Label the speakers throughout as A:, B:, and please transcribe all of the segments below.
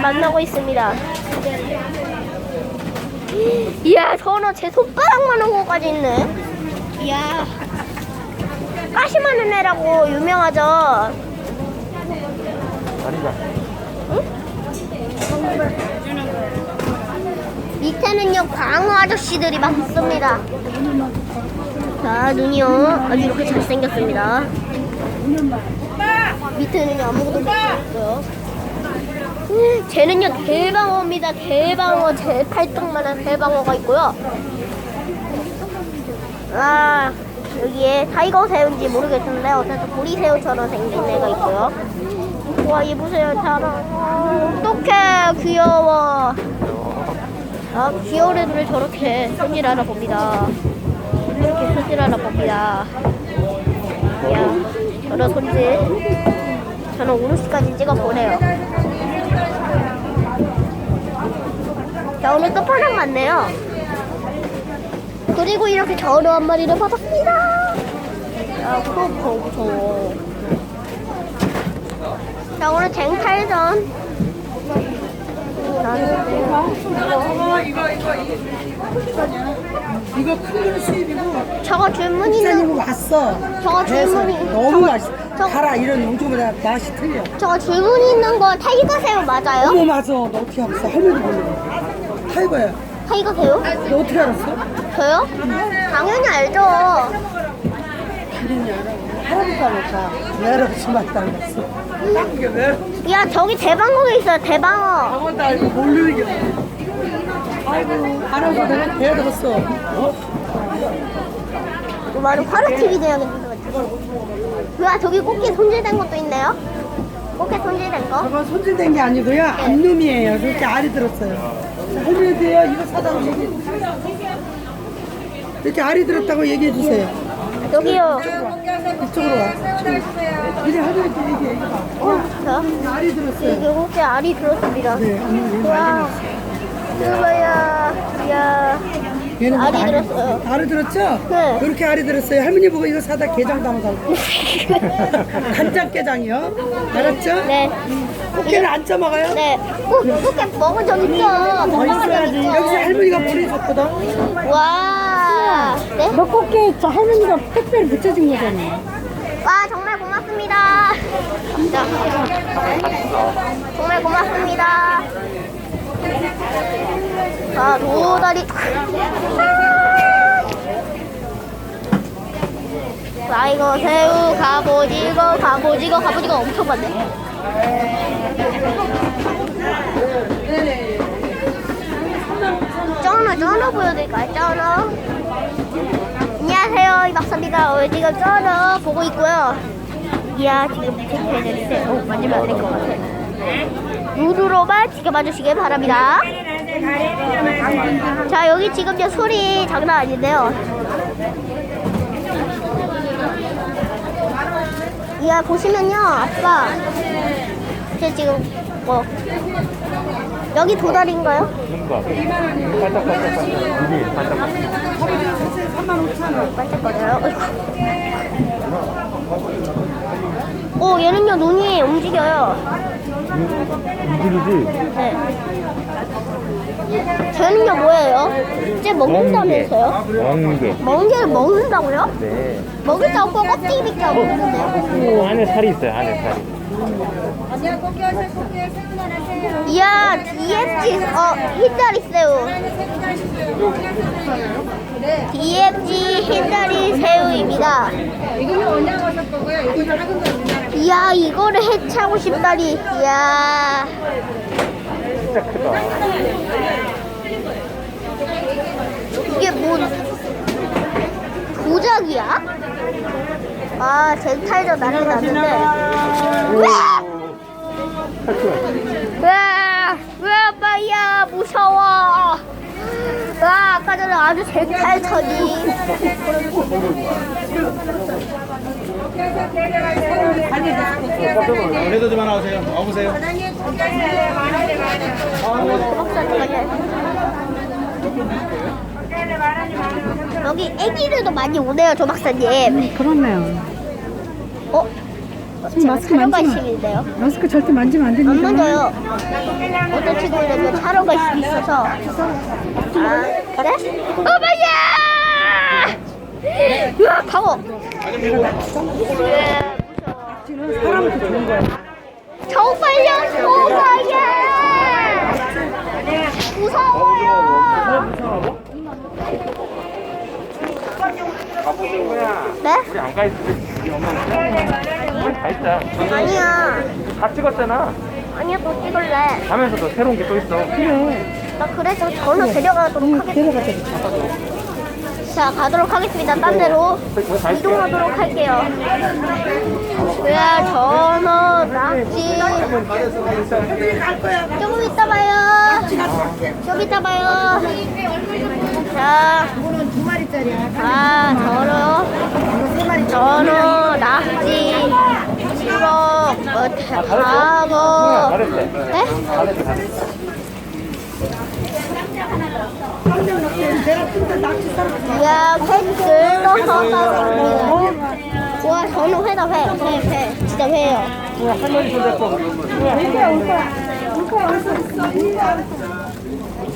A: 만나고 있습니다. 이야, 저는 제 손바닥만 한 거까지 있네. 이야, 까시마는 애라고 유명하죠.
B: 아니다.
A: 밑에는요 광어 아저씨들이 막 있습니다. 자 눈이요 아주 이렇게 잘생겼습니다. 밑에는요 아무것도 없고요. 음, 쟤는요 대방어입니다. 대방어 제 팔뚝만한 대방어가 있고요. 아 여기에 타이거 새우인지 모르겠는데 어쨌든 보리 새우처럼 생긴 애가 있고요. 와 이보세요 자랑 어떡해 귀여워. 아, 귀여운 애들을 저렇게 손질하나 봅니다. 이렇게 손질하나 봅니다. 이야, 저런 손질. 저는 오늘까지 찍어보네요. 자, 오늘 또 파랑 많네요. 그리고 이렇게 전어 한 마리를 받았습니다. 야, 그거 무서워. 자, 오늘 쟁탈전.
C: 이거 큰 거는 수입이고
A: 저거 줄무늬는
C: 비싼 거 왔어.
A: 저거
C: 그래서
A: 줄무늬
C: 너무 맛있어.
A: 저-
C: 달아 이런 용주보다 맛이 틀려.
A: 저거 줄무늬 있는 거 타이거 새우 맞아요?
C: 어머 맞아. 너 어떻게 알았어? 할머니 몰라. 타이거야.
A: 타이거 새우?
C: 너 어떻게 알았어?
A: 저요? 당연히 알죠.
C: 기린이 알아. 할아버지 알았다. 내 할아버지 맛있다 그랬어.
A: 야 저기 대방어가 있어요 대방어.
C: 아무것도 알고 모르는 게. 아이고 할아버지 내가 배야 들었어.
A: 이거 말은 화로 TV 돼야겠는데. 와 저기 꽃게 손질된 것도 있네요. 꽃게 손질된 거.
C: 저건 손질된 게 아니고요. 암놈이에요. 그렇게 알이 들었어요. 할머니도요. 이거 사다고 얘기해 주세요. 이렇게 알이 들었다고 얘기해 주세요.
A: 여기요.
C: 이쪽으로 와. 이제 할머니께 얘기해.
A: 어, 자,
C: 알이 들었어요.
A: 여기 꽃게 알이 들었습니다.
C: 네, 암놈이
A: 와, 이거야, 야,
C: 얘는 뭐
A: 알이
C: 많이-
A: 들었어요.
C: 알이 들었죠?
A: 네.
C: 이렇게 알이 들었어요. 할머니 보고 이거 사다 게장 담아달라고. 간장 게장이요. 알았죠?
A: 네,
C: 꽃게를 안 쪄먹어요?
A: 네. 꼭 꽃게 먹은 적 있죠? 적
C: 있어야지. 여기서 할머니가 보내줬거든.
A: 와, 네.
C: 너 꽃게 저 할머니가 택배를 붙여준 거잖아.
A: 와 정말 고맙습니다. 자, 정말 고맙습니다. 자 도다리. 자 이거 새우 갑오징어 갑오징어 갑오징어 엄청 많네. 쩌너 쩌너 보여드릴까요? 쩌너. 안녕하세요. 이 박사입니다 어, 지금 쩌너 보고 있고요. 이야 지금 체크해드리세요 어, 만지면 안 될 것 같아. 눈으로만 지켜봐 주시길 바랍니다. 자 여기 지금 저 소리 장난 아닌데요 이야 보시면요 아빠 제 지금 뭐 여기 도다리인가요?
B: 뭔가 반짝반짝반짝. 눈이 반짝반짝.
A: 반짝거려요. 오, 얘는요, 눈이 움직여요.
B: 움직이지?
A: 네. 쟤는요, 뭐예요? 쟤 먹는다면서요?
B: 멍게.
A: 멍게를 먹는다고요?
B: 네.
A: 먹을 때 없고 껍데기밖에 안 먹는데.
B: 오, 안에 살이 있어요, 안에 살이.
A: 이야, DFG, 어, 흰다리 새우. DFG 흰다리 새우입니다.
D: 이거는 원장 오실 거고요. 이거 작은 거 원장.
A: 이야, 이거를 해차고 싶다니. 이야.
B: 진짜 크다.
A: 이게 뭔 도자기야? 아 젠탈전 난리 났는데 으아! 으아! 으아 빠야 무서워 와 아까 전에 아주 젠탈전이
E: 그래도 좀 하나 오세요. 와보세요.
A: 여기 애기들도 많이 오네요 조 박사님
C: 그렇네요.
A: 어? 제가
C: 마스크.
A: 관심인데요.
C: 마스크 절대 만지면 안
A: 안
C: 됩니다.
A: 만져요. 어떤 친구들은 촬영 관심이 있어서. 아, 그래? 어머야! 으아, 무서워.
C: 사람한테 좋은 거야.
A: 정말요, 소가야! 무서워요! 네?
B: 우리 안 가 있을 때 우리 엄마 우리 다 있자.
A: 아니야.
B: 다 찍었잖아.
A: 아니야, 또 찍을래.
B: 가면서도 새로운 게 또 있어.
A: 나 그래서 전화 데려가도록 하겠습니다. 자, 가도록 하겠습니다. 딴 데로
B: 다 있어.
A: 이동하도록 할게요. 야, 전어, 낙지. 조금 이따 봐요. 좀 이따 봐요. 자,
D: 두 마리짜리야.
A: 아, 전어,
D: 세 마리.
A: 전어, 낙지, 우럭, 뭐, 방어.
B: 잘했어.
A: 네? 야, 회 끓여서 가봅니다. 와, 전어 회다, 회. 회, 회. 진짜 회예요.
B: 우와, 할머니 손 잡고.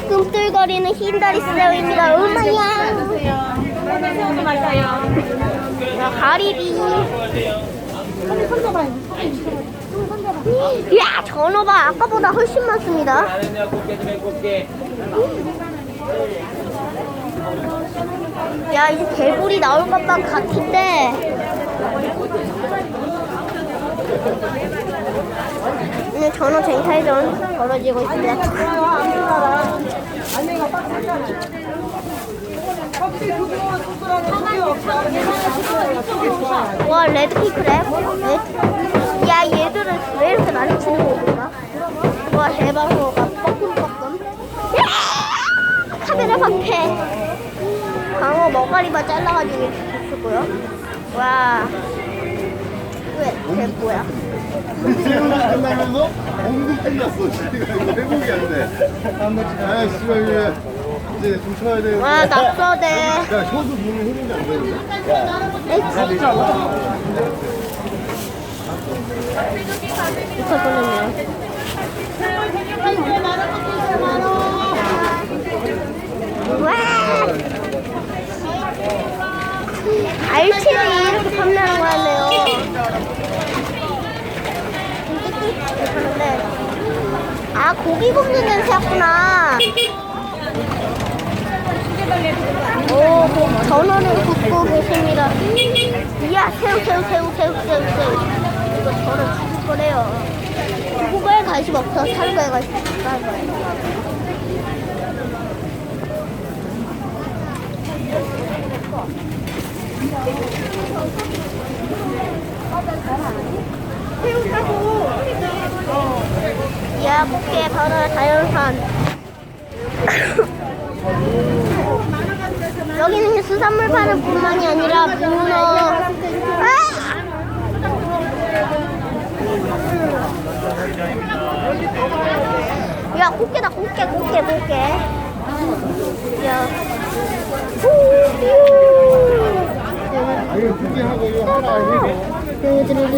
A: 꿈틀거리는 흰 다리 새우입니다. 얼마야? 야, 가리비. 야, 전어가 아까보다 훨씬 많습니다. 야, 이제 개불이 나올 것만 같은데. 오늘 전어 쟁탈전 벌어지고 있습니다. 와 레드피크랩 레드. 야 얘들은 왜 이렇게 많이 치는 건가? 와 대방어가 뻐끔뻐끔 야! 카메라 방패 강어 머가리만 잘라가지고 줬고요 와 왜? 쟤 뭐야?
F: 끝나면서 엉덩이 끝났어. 이거 회복이 안 돼. 아, 씨발, 이제, 이제 좀 쳐야 돼.
A: 와 낙서대
F: 야, 혀도 눈이 흐르는 게안 되는데.
A: 에이 못할 뻔했네요 와 알치를 이렇게 판매하는 거였네요 괜찮은데 아 고기 굽는 냄새였구나. 오 고- 전어를 굽고 계십니다. 이야 새우 새우 새우 새우 새우 새우. 이거 저를 죽을 거래요. 그거에 관심 없어. 사는 거에 관심 없어. 사는 거에 야, 꽃게 바로 자연산. 여기는 수산물 파는 뿐만이 아니라 문어. 아! 야, 꽃게다, 꽃게, 꽃게, 꽃게. 야. 후,
F: 이거 두 개 하고 이거 하나 해고. 보고 있잖아요.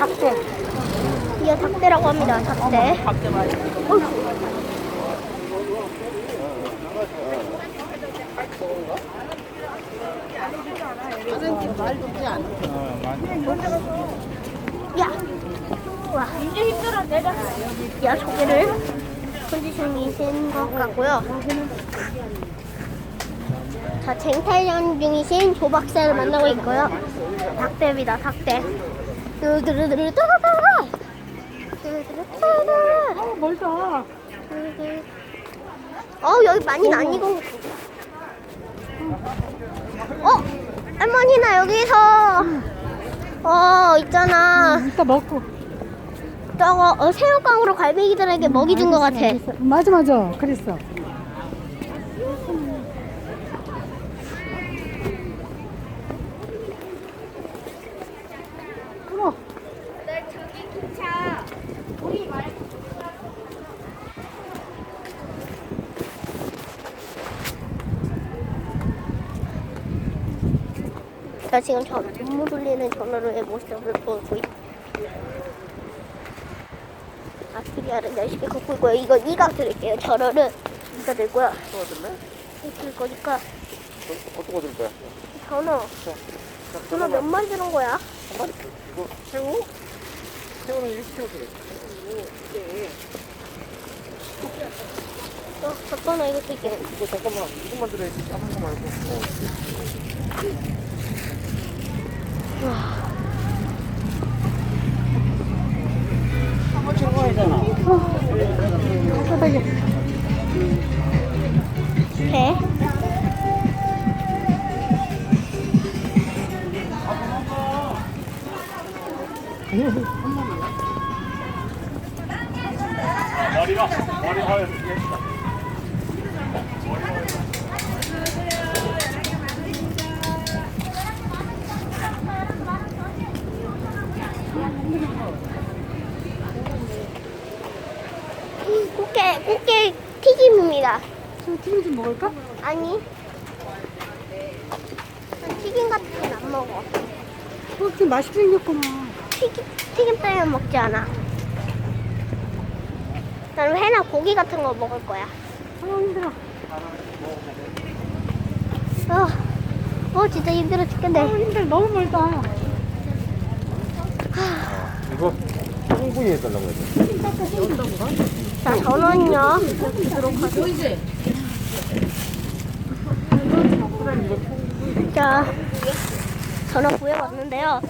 A: 닭대. 이게 닭대라고 합니다. 닭대. 야, 와, 이제 힘들어 내가. 야, 조개를 컨디션이 센 것 같고요. 자, 쟁탈전 중이신 조박사를 만나고 있고요. 닭대입니다, 닭대. 두두두두두 따다다다. 두두두두두두.
C: 어, 멀다.
A: 어, 여기 많이 거. 어, 할머니 나 여기서. 어, 있잖아.
C: 이따 먹고.
A: 저거 어, 새우깡으로 갈매기들에게 먹이 준것 같아.
C: 맞아 맞아 그랬어 그럼
A: 저기 기차. 우리 말. 나 지금 저 눈물 흘리는 전화로의 모습을 보고 있. 아트리아를 열심히 걷고 있고요. 이거 이가 들을게요. 전화를 이가 들고요.
B: 또 들래?
A: 이거 들 거니까
B: 거들 거야?
A: 전화. 전화 몇 마리 들은 거야?
B: 한 마리 이거 새우? 새우는 이렇게 키워줘.
A: 어, 잠깐만 이거 쓸게.
B: 이거 잠깐만 이것만 들어야지 까만 거 말고.
A: 배. 튀김
C: 좀 먹을까?
A: 아니. 난 튀김 같은 건 안 먹어.
C: 어, 튀김 맛있게 생겼구나
A: 튀김 튀김 빼면 먹지 않아. 나는 회나 고기 같은 거 먹을 거야.
C: 아 힘들어
A: 어, 어 진짜 힘들어
C: 아
A: 죽겠네.
C: 힘들어 너무 멀다
B: 이거 충분히 해달라고 해야
A: 자, 전원요. 보도록 하죠. 자, 전원 구해왔는데요.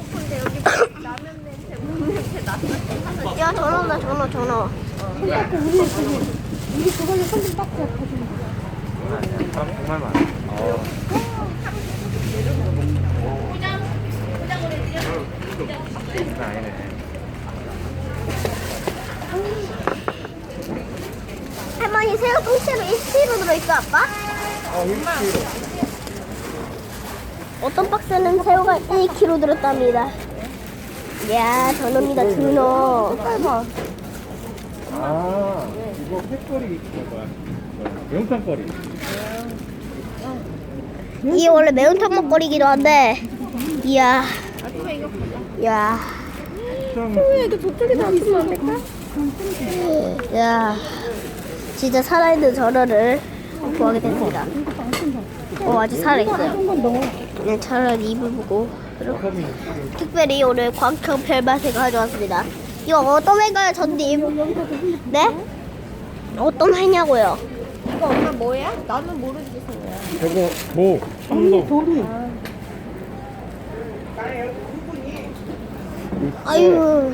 A: 야, 전원다, 전원, 전원.
C: 우리 그걸로.
A: 할머니 새우 통째로 1kg 들어있어, 아빠?
B: 어, 1kg.
A: 어떤 박스는 새우가 1kg 들었답니다. 야, 전원이다, 준호.
B: 아, 이거 횟거리 뭐야? 명탕거리.
A: 이게 원래 매운탕 먹거리기도 한데, 이야. 야.
C: 이거 저쪽에 다 있으면 안 될까?
A: 야, 진짜 살아있는 전어를 구하게 됐습니다. 어, 아직 살아있어요. 그냥 차라리 입을 보고. 특별히 오늘 광청 별맛을 가져왔습니다. 이거 어떤 회가요, 전님? 네? 어떤 회냐고요?
B: 저거 뭐? 참돔.
C: 도리
A: 아유.